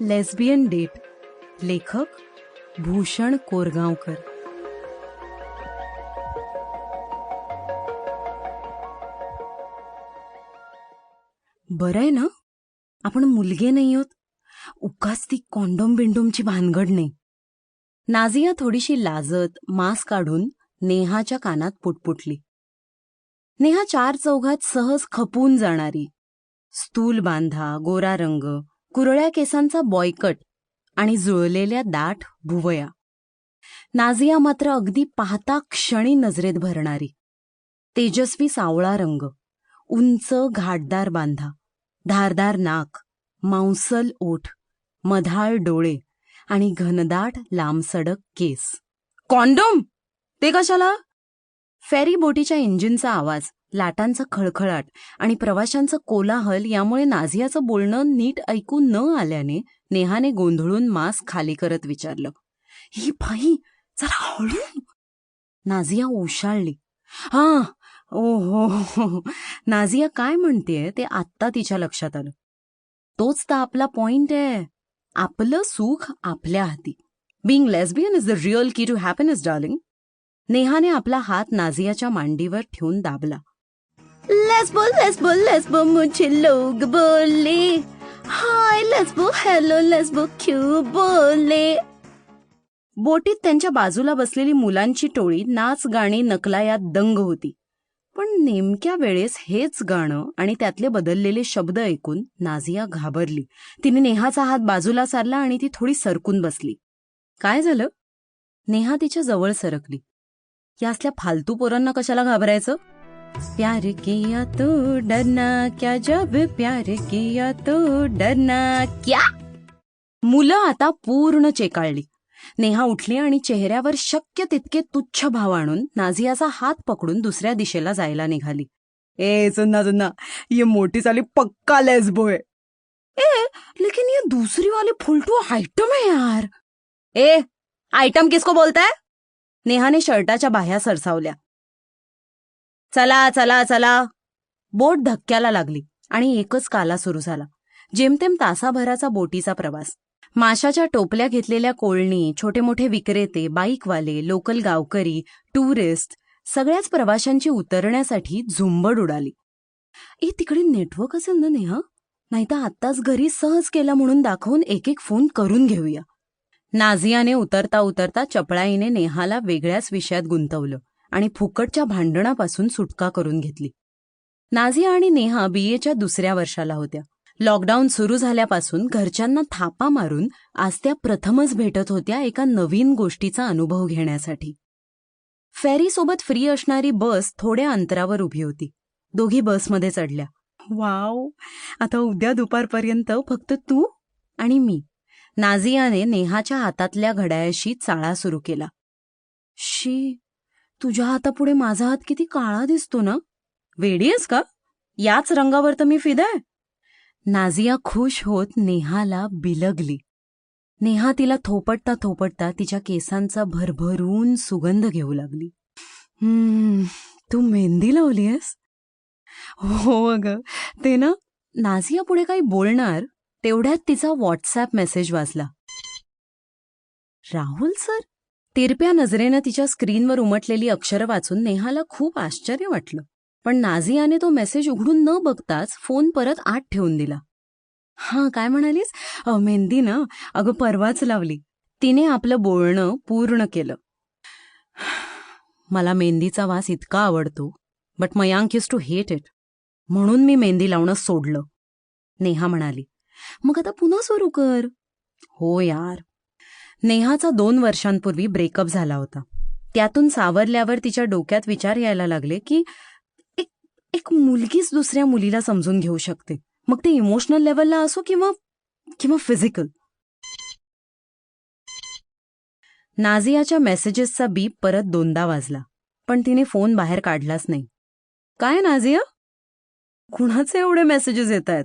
Lesbian date लेखक भूषण कोरगावकर बरं आहे ना? आपण मुलगे नाही आहोत. उकास ती कॉन्डोम बिंडोमची भानगड नाही. नाझिया थोडीशी लाजत मास काढून नेहाच्या कानात पुटपुटली. नेहा चार चौघात सहज खपून जाणारी. स्थूल बांधा गोरा रंग कुरळ्या केसांचा बॉयकट आणि जुळलेल्या दाट भुवया. नाझिया मात्र अगदी पाहता क्षणी नजरेत भरणारी. तेजस्वी सावळा रंग उंच घाटदार बांधा धारदार नाक मांसल ओठ मधाळ डोळे आणि घनदाट लांबसडक केस. कॉन्डोम! ते कशाला? फेरी बोटीच्या इंजिनचा आवाज लाटांचा खळखळाट आणि प्रवाशांचं कोलाहल यामुळे नाझियाचं बोलणं नीट ऐकू न आल्याने नेहाने गोंधळून मास्क खाली करत विचारलं ही भाई जरा हळू. नाझिया ओशाळली हा ओ हो हो नाझिया काय म्हणतेय ते आत्ता तिच्या लक्षात आलं. तोच तर आपला पॉइंट आहे. आपलं सुख आपल्या हाती. Being lesbian is the real key to happiness darling नेहाने आपला हात नाझियाच्या मांडीवर ठेवून दाबला. लेस्बो लेस्बो लेस्बो मुझे लोग बोले. हाय लेस्बो हॅलो लेस्बो क्यू बोले? बोटीत त्यांच्या बाजूला बसलेली मुलांची टोळी नाच गाणी नकलायात दंग होती. पण नेमक्या वेळेस हेच गाणं आणि त्यातले बदललेले शब्द ऐकून नाझिया घाबरली. तिने नेहाचा हात बाजूला सारला आणि ती थोडी सरकून बसली. काय झालं? नेहा तिच्या जवळ सरकली. या असल्या फालतू पोरांना कशाला घाबरायचं? प्यार किया तो डरना क्या? जब प्यार किया तो डरना क्या? मुलं आता पूर्ण चेकाळली. नेहा उठली आणि चेहऱ्यावर शक्य तितके तुच्छ भाव आणून नाझियाचा हात पकडून दुसऱ्या दिशेला जायला निघाली. ए सुन्ना सुन्ना ये मोटी साली पक्का लेसबो है ए लेकिन ये दूसरी वाली फुलटू आइटम है यार. ए आइटम किसको बोलता है? नेहाने शर्टाच्या बाह्या सरसावल्या. चला चला चला. बोट धक्क्याला लागली आणि एकच काला सुरू झाला. जेमतेम तासाभराचा बोटीचा प्रवास. माशाच्या टोपल्या घेतलेल्या कोळणी छोटे मोठे विक्रेते बाईकवाले लोकल गावकरी टुरिस्ट सगळ्याच प्रवाशांची उतरण्यासाठी झुंबड उडाली. ए तिकडे नेटवर्क असेल ना नेहा? नाहीतर आत्ताच घरी सहज केला म्हणून दाखवून एक एक फोन करून घेऊया. नाझियाने उतरता उतरता चपळाईने नेहाला वेगळ्याच विषयात गुंतवलं आणि फुकटच्या भांडणापासून सुटका करून घेतली. नाझिया आणि नेहा बीएच्या दुसऱ्या वर्षाला होत्या. लॉकडाऊन सुरू झाल्यापासून घरच्यांना थापा मारून आज त्या प्रथमच भेटत होत्या एका नवीन गोष्टीचा अनुभव घेण्यासाठी. फेरीसोबत फ्री असणारी बस थोड्या अंतरावर उभी होती. दोघी बसमध्ये चढल्या. वाव! आता उद्या दुपारपर्यंत फक्त तू आणि मी. नाझियाने नेहाच्या हातातल्या घड्याळशी चाळा सुरू केला. शी तुझ्या हातापुढे माझा हात किती काळा दिसतो ना? वेडी आहेस का? याच रंगावर तर मी फिदाय नाझिया खुश होत नेहाला बिलगली. नेहा तिला थोपटता थोपटता तिच्या केसांचा भरभरून सुगंध घेऊ लागली. हम्म तू मेहंदी लावलीयस हो अगं ते ना नाझिया पुढे काही बोलणार तेवढ्यात तिचा व्हॉट्सॲप मेसेज वाचला राहुल सर तिरप्या नजरेनं तिच्या स्क्रीनवर उमटलेली अक्षरं वाचून नेहाला खूप आश्चर्य वाटलं. पण नाझियाने तो मेसेज उघडून न बघताच फोन परत आत ठेवून दिला. हां काय म्हणालीस? मेहंदी ना? अगं परवाच लावली. तिने आपलं बोलणं पूर्ण केलं. मला मेहंदीचा वास इतका आवडतो but Mayank is to hate it म्हणून मी मेहंदी लावणं सोडलं. नेहा म्हणाली मग आता पुन्हा सुरू कर. हो यार. नेहाचा दोन वर्षांपूर्वी ब्रेकअप झाला होता. त्यातून सावरल्यावर तिच्या डोक्यात विचार यायला लागले की एक एक मुलगीच दुसऱ्या मुलीला समजून घेऊ शकते. मग ते इमोशनल लेवलला असो किंवा किंवा फिजिकल नाझियाच्या मेसेजेसचा बीप परत दोनदा वाजला पण तिने फोन बाहेर काढलाच नाही. काय नाझिया? कुणाचे एवढे मेसेजेस येत आहेत